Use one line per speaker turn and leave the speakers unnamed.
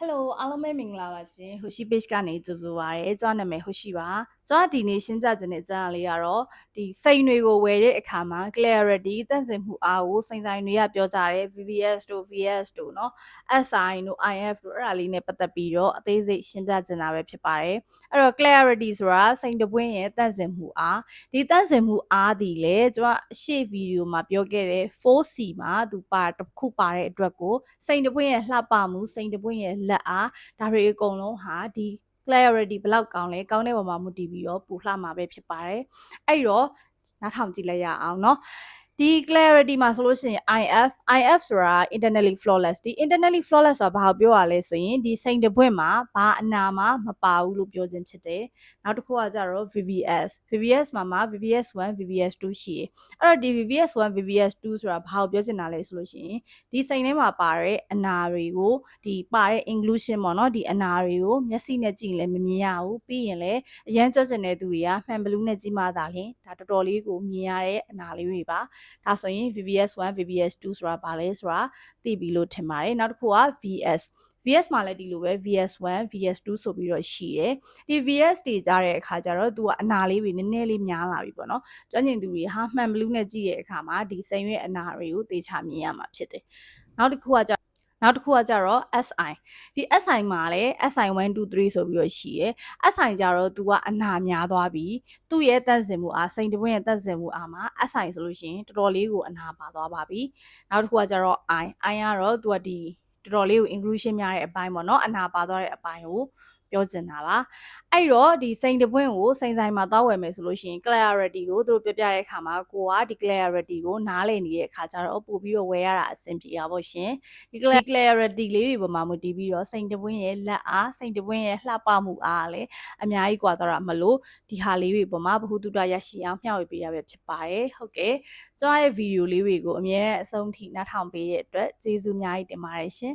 Hello အားလုံးပဲမင်္ဂလာပါရှင်ဟိုရှိ page ကနေကြိုဆိုပါရစေကျွန်တော်နာမည်ဟိုရှိပါ ကျွန်တော်ဒီနေ့ရှင်းပြခြင်းတဲ့အကြောင်းအလေးကတော့ဒီစိန်တွေကိုဝယ်တဲ့အခါမှာ clarity တန့်စင်မှုအားကိုစိန်ဆိုင်တွေကပြောကြတယ် VBS တို့ VS တို့เนาะ SI တို့ IF တို့အဲ့ဒါလေးနဲ့ပတ်သက်ပြီးတော့အသေးစိတ်ရှင်းပြခြင်းတာပဲဖြစ်ပါတယ်အဲ့တော့ clarity ဆိုတာစိန်တပွင့်ရဲ့တန့်စင်မှုအားဒီတန့်စင်မှုအားဒီလေကျွန်တော်အရှိဗီဒီယိုမှာပြောခဲ့တဲ့ 4C မှာသူပါတစ်ခုပါတဲ့အတွက်ကိုစိန်တပွင့်ရဲ့လှပမှုစိန်တပွင့်ရဲ့လက်အားဒါတွေအကုန်လုံးဟာဒီ clarity ဘယ်လောက်ကောင်းလဲကောင်းတဲ့ပုံမှာမူတည်ပြီးတော့ပူလှမှာပဲဖြစ်ပါတယ်အဲ့တော့နားထောင်ကြည့်လိုက်ရအောင်เนาะ ဒီ clarity မှာဆိုလို့ရှိရင် IF IF ဆိုတာ internally flawless ဒီ internally flawless ဆိုတာဘာကိုပြောရလဲဆိုရင်ဒီစိန်တပွင့်မှာဘာအနာမှာမပါဘူးလို့ပြောခြင်းဖြစ်တယ်နောက်တစ်ခုကကြတော့ VVS VVS မှာမှာ VVS 1 VVS 2ရှိတယ်အဲ့တော့ဒီ VVS 1 VVS 2ဆိုတာဘာကိုပြောချင်တာလဲဆိုလို့ရှိရင်ဒီစိန်ထဲမှာပါတဲ့အနာတွေကိုဒီပါတဲ့ inclusion ပေါ့နော်ဒီအနာတွေကိုမျက်စိနဲ့ကြည့်ရင်လည်းမမြင်ရဘူးပြီးရင်လည်းအရန်ကြွကျင်တဲ့သူတွေကမှန်ဘလူးနဲ့ကြည့်မှသာလျှင်ဒါတော်တော်လေးကိုမြင်ရတဲ့အနာလေးတွေပါဒါဆိုရင် VVS 1 VVS 2 ဆိုတာဘာလဲဆိုတာသိပြီလို့ထင်ပါတယ်နောက်တစ်ခုက VS VS မှာလည်းဒီလိုပဲ VS1 VS2 ဆိုပြီးတော့ရှိတယ်ဒီ VS တွေကြားတဲ့အခါကျတော့သူကအနာလေးတွေနည်းနည်းလေးများလာပြီပေါ့နော်ကျွမ်းကျင်သူတွေဟာမှန်ဘလူးနဲ့ကြည့်တဲ့အခါမှာဒီစိန်ရွက်အနာတွေကိုသေချာမြင်ရမှာဖြစ်တယ်နောက်တစ်ခုကကြ နောက်တစ်ခုကကြတော့ SI ဒီ SI မှာလည်း SI 1 2 3ဆိုပြီးတော့ရှိရယ် SI ကြတော့ तू ကအနာများသွားပြီသူ့ရဲ့တန့်စင်မှုအားစိန်တပွင့်ရဲ့တန့်စင်မှုအားမှာ SI ဆိုလို့ရှိရင်တော်တော်လေးကိုအနာပါသွားပါပြီနောက်တစ်ခုကကြတော့ I I ကတော့ तू ကဒီတော်တော်လေးကို inclusion များတဲ့အပိုင်းပေါ့နော်အနာပါသွားတဲ့အပိုင်းကို ပြောချင်တာပါအဲ့တော့ဒီစိန်တပွင့်ကိုစိန်ဆိုင်မှာသွားဝယ်မယ်ဆိုလို့ရှိရင် clarity ကိုသူတို့ပြပြတဲ့အခါမှာကိုကဒီ clarity ကိုနားလည်နေတဲ့အခါကျတော့ပို့ပြီးတော့ဝယ်ရတာအဆင်ပြေတာပေါ့ရှင်ဒီ clarity လေးတွေပေါ်မှာမူတည်ပြီးတော့စိန်တပွင့်ရဲ့လက်အားစိန်တပွင့်ရဲ့လှပမှုအားလည်းအများကြီးကွာသွားတာမလို့ဒီဟာလေးတွေပေါ်မှာဘ ഹു တုတရရှိအောင်မျှဝေပေးရပဲဖြစ်ပါတယ်ဟုတ်ကဲ့ကျွန်မရဲ့ဗီဒီယိုလေးတွေကိုအမြဲအဆုံးထိနားထောင်ပေးတဲ့အတွက်ကျေးဇူးအများကြီးတင်ပါတယ်ရှင်